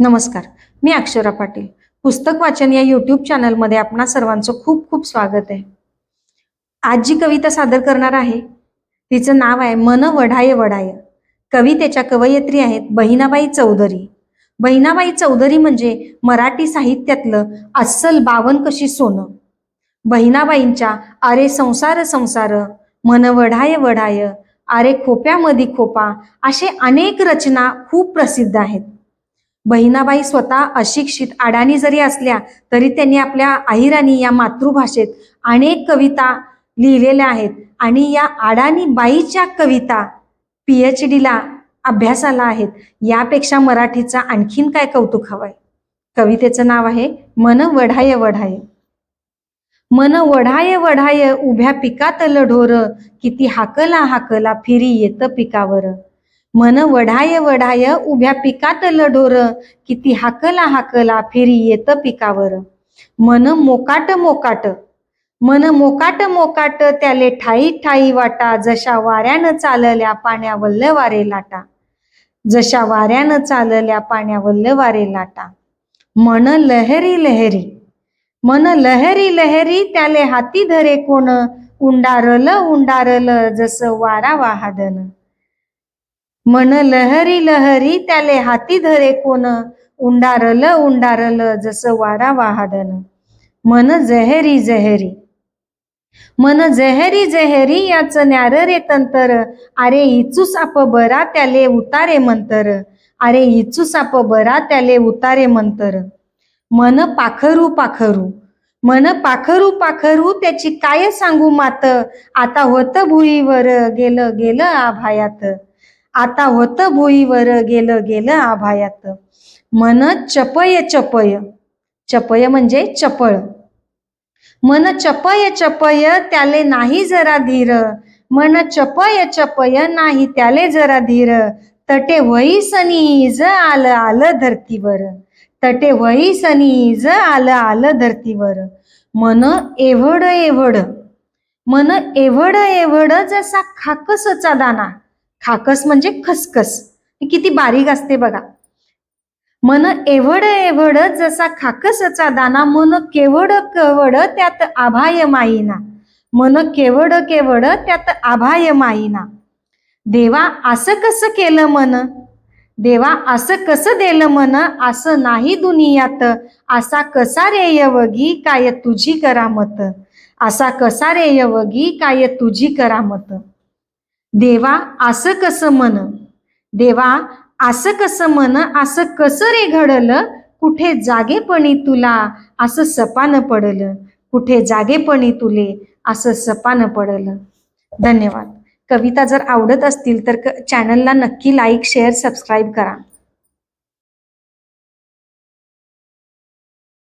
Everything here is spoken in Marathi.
नमस्कार मी अक्षरा पाटील. पुस्तक वाचन या युट्यूब चॅनलमध्ये आपणा सर्वांचं खूप खूप स्वागत आहे. आज जी कविता सादर करणार आहे. तिचं नाव आहे मन वढाय वढाय. कवितेच्या कवयित्री आहेत बहिणाबाई चौधरी. बहिणाबाई चौधरी म्हणजे मराठी साहित्यातलं अस्सल बावन कशी सोनं. बहिणाबाईंच्या अरे संसार संसार मन वढाय वढाय अरे खोप्यामधी खोपा असे अनेक रचना खूप प्रसिद्ध आहेत. बहिणाबाई स्वतः अशिक्षित अडाणी जरी असल्या तरी त्यांनी आपल्या अहिराणी या मातृभाषेत अनेक कविता लिहिलेल्या आहेत. आणि या अडाणी बाईच्या कविता पी एच डीला अभ्यासाला आहेत. यापेक्षा मराठीचा आणखीन काय कौतुक हवंय? कवितेचं नाव आहे मन वढाय वढाय. मन वढाय वढाय उभ्या पिकात ढोर किती हाकला हाकला फिरी येत पिकावर. मन वढाय वढाय उभ्या पिकातलं ढोर. किती हाकला हाकला फिरी येत पिकावर. मन मोकाट मोकाट. मन मोकाट मोकाट त्याले ठाई ठाई वाटा. जशा वाऱ्यानं चालल्या पाण्यावल्ल वारे लाटा. जशा वाऱ्यानं चालल्या पाण्यावल्ल वारे लाटा. मन लहरी लहरी. मन लहरी लहरी त्याले हाती धरे कोण. उंडारल उंडारल जसं वारा वाहादन. मन लहरी लहरी त्याले हाती धरे कोण? उंडारल उंडारल जसं वारा वाहादन. मन जहेरी जहेरी. मन जहेरी जहेरी याचं न्यार रे तंतर. अरे इचूस आप बरा त्याले उतारे मंतर. अरे इचूस आप बरा त्याले उतारे मंतर. मन पाखरू पाखरू. मन पाखरू पाखरू त्याची काय सांगू मात? आता होत भुईवर गेलं गेलं आभायात. आता होत भुईवर गेलं गेलं आभायात. मन चपय चपय. चपय म्हणजे चपळ. मन चपय चपय त्याले नाही जरा धीर. मन चपय चपय नाही त्याले जरा धीर. तटे वही सनीज आलं आलं धरतीवर. तटे वही सनीज आलं आलं धरतीवर. मन एवढ एवढ. मन एवढ एवढ जसा खाकसचा दाना. खाकस म्हणजे खसखस. ही किती बारीक असते बघा. मन एवढ एवढ जसा खाकसचा दाना मन केवड केवड त्यात आभाय माईना. मन केवड केवड त्यात आभाय माईना. देवा असं कसं केलं मन? देवा असं कसं दिलं मन? असं नाही दुनियात. असा कसा रे यवगी काय तुझी करामत? असा कसा रे यवगी काय तुझी करामत? देवा असं कसं मन देवा असं कसं मन असं कसं रे घडलं? कुठे जागेपणी तुला असं सपान पडलं? कुठे जागेपणी तुले असं सपान पडलं? धन्यवाद. कविता जर आवडत असतील तर क चॅनलला नक्की लाईक शेअर सबस्क्राईब करा.